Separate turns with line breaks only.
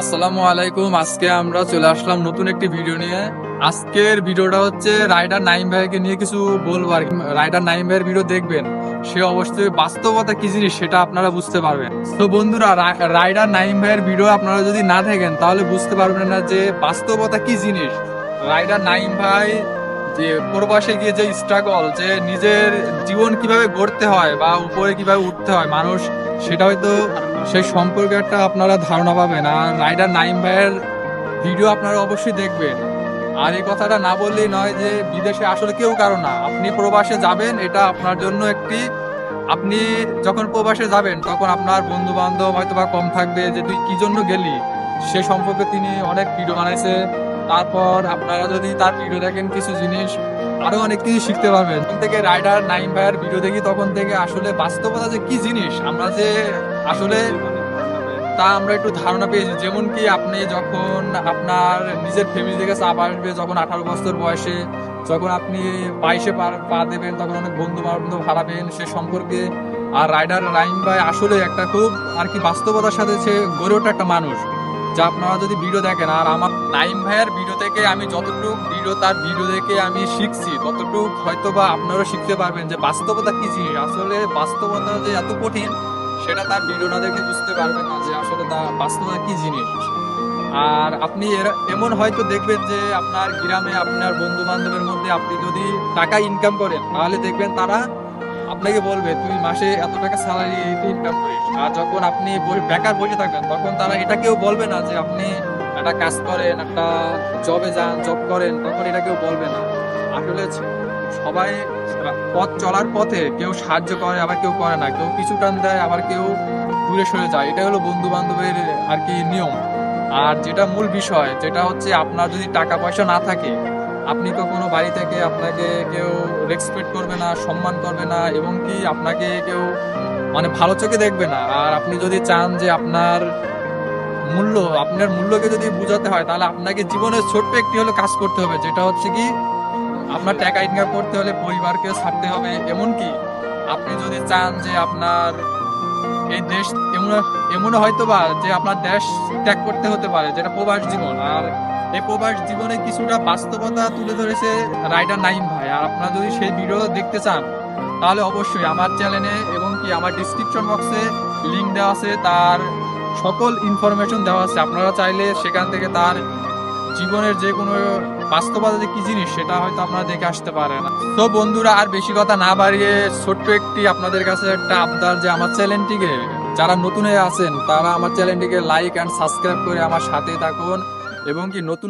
আসসালামু আলাইকুম, আজকে আমরা চলে আসলাম নতুন একটি ভিডিও নিয়ে। আজকের ভিডিওটা হচ্ছে রাইডার নাইম ভাইকে নিয়ে কিছু বলব আর। রাইডার নাইম ভাইয়ের ভিডিও দেখবেন, সে অবশ্যই বাস্তবতা কি জিনিস সেটা আপনারা বুঝতে পারবেন। তো বন্ধুরা রাইডার নাইম ভাইয়ের ভিডিও আপনারা যদি না দেখেন তাহলে বুঝতে পারবেন না যে বাস্তবতা কি জিনিস। রাইডার নাইম ভাই যে প্রবাসে গিয়ে যে স্ট্রাগল যে নিজের জীবন কীভাবে গড়তে হয় বা উপরে কীভাবে উঠতে হয় মানুষ, সেটা হয়তো সেই সম্পর্কে একটা আপনারা ধারণা পাবেন। আর রাইডার নাইম ভাইয়ের ভিডিও আপনারা অবশ্যই দেখবেন। আর এই কথাটা না বললেই নয় যে বিদেশে আসলে কেউ কারও না। আপনি প্রবাসে যাবেন, এটা আপনার জন্য একটি আপনি যখন প্রবাসে যাবেন, তখন আপনার বন্ধু বান্ধব হয়তো বা কম থাকবে যে তুই কি জন্য গেলি? সে সম্পর্কে তিনি অনেক ভিডিও বানাইছে। তারপর আপনারা যদি তার ভিডিও দেখেন কিছু জিনিস, আরও অনেক কিছু শিখতে পারবেন। তখন থেকে রাইডার নাইম ভাইয়ের ভিডিও দেখি, তখন থেকে আসলে বাস্তবতা যে কি জিনিস, আমরা যে আসলে তা আমরা একটু ধারণা পেয়েছি। যেমন কি আপনি যখন আপনার নিজের ফ্যামিলি থেকে চাপ আসবে, যখন আঠারো বছর বয়সে, যখন আপনি বাইশে পা দেবেন, তখন অনেক বন্ধু বান্ধব হারাবেন, সে সম্পর্কে আর রাইডার রাইম ভাই আসলে একটা খুব আর কি বাস্তবতার সাথে সে গড়ে ওঠা একটা মানুষ। যা আপনারা যদি ভিডিও দেখেন, আর আমার নাইম ভাইয়ের ভিডিও থেকে আমি যতটুকু ভিডিও তার ভিডিও দেখে আমি শিখছি, ততটুকু হয়তো বা আপনারাও শিখতে পারবেন যে বাস্তবতা কি জিনিস। আসলে বাস্তবতা যে এত কঠিন সেটা তার ভিডিও না দেখে বুঝতে পারবেন না যে আসলে তা বাস্তবতা কি জিনিস। আর আপনি এমন হয়তো দেখবেন যে আপনার গ্রামে আপনার বন্ধু বান্ধবের মধ্যে আপনি যদি টাকা ইনকাম করেন, তাহলে দেখবেন তারা আপনাকে বলবে, তুই মাসে এত টাকা স্যালারি ইনকাম করিস। আর যখন আপনি বেকার বসে থাকবেন তখন তারা এটা কেউ বলবে না যে আপনি একটা কাজ করেন, একটা জবে যান জব করেন, তখন এটা কেউ বলবে না। আসলে সবাই পথ চলার পথে কেউ সাহায্য করে, আবার কেউ করে না। কেউ কিছু টান দেয়, আবার কেউ দূরে সরে যায়। এটা হলো বন্ধু বান্ধবের আর কি নিয়ম। আর যেটা মূল বিষয়, যেটা হচ্ছে আপনার যদি টাকা পয়সা না থাকে, আপনি কখনো বাড়ি থেকে আপনাকে কেউ রেসপেক্ট করবে না, সম্মান করবে না, এবং কি আপনাকে কেউ মানে ভালো চোখে দেখবে না। আর আপনি যদি চান যে আপনার মূল্য, আপনার মূল্যকে যদি বোঝাতে হয়, তাহলে আপনাকে জীবনের ছোট্ট একটি হলো কাজ করতে হবে, যেটা হচ্ছে কি আপনার টাকা ইনকাম করতে হলে পরিবারকে ছাড়তে হবে, এমনকি আপনি যদি চান যে আপনার এই দেশ এমন, এমনও হয়তো বা যে আপনার দেশ ত্যাগ করতে হতে পারে, যেটা প্রবাস জীবন। আর এই প্রবাস জীবনে কিছুটা বাস্তবতা তুলে ধরেছে রাইডার নাইম ভাই। আর আপনারা যদি সেই ভিডিও দেখতে চান, তাহলে অবশ্যই আমার চ্যানেলে এবং কি আমার ডিসক্রিপশন বক্সে লিঙ্ক দেওয়া আছে, তার সকল ইনফরমেশন দেওয়া আছে। আপনারা চাইলে সেখান থেকে তার জীবনের যে কোনো বাস্তবতা কি জিনিস সেটা হয়তো আপনারা দেখে আসতে পারে না। তো বন্ধুরা, আর বেশি কথা না বাড়িয়ে ছোট্ট একটি আপনাদের কাছে একটা আবদার যে আমার চ্যানেলটিকে যারা নতুন হয়ে আছেন, তারা আমার চ্যানেলটিকে লাইক অ্যান্ড সাবস্ক্রাইব করে আমার সাথে থাকুন এবং কি নতুন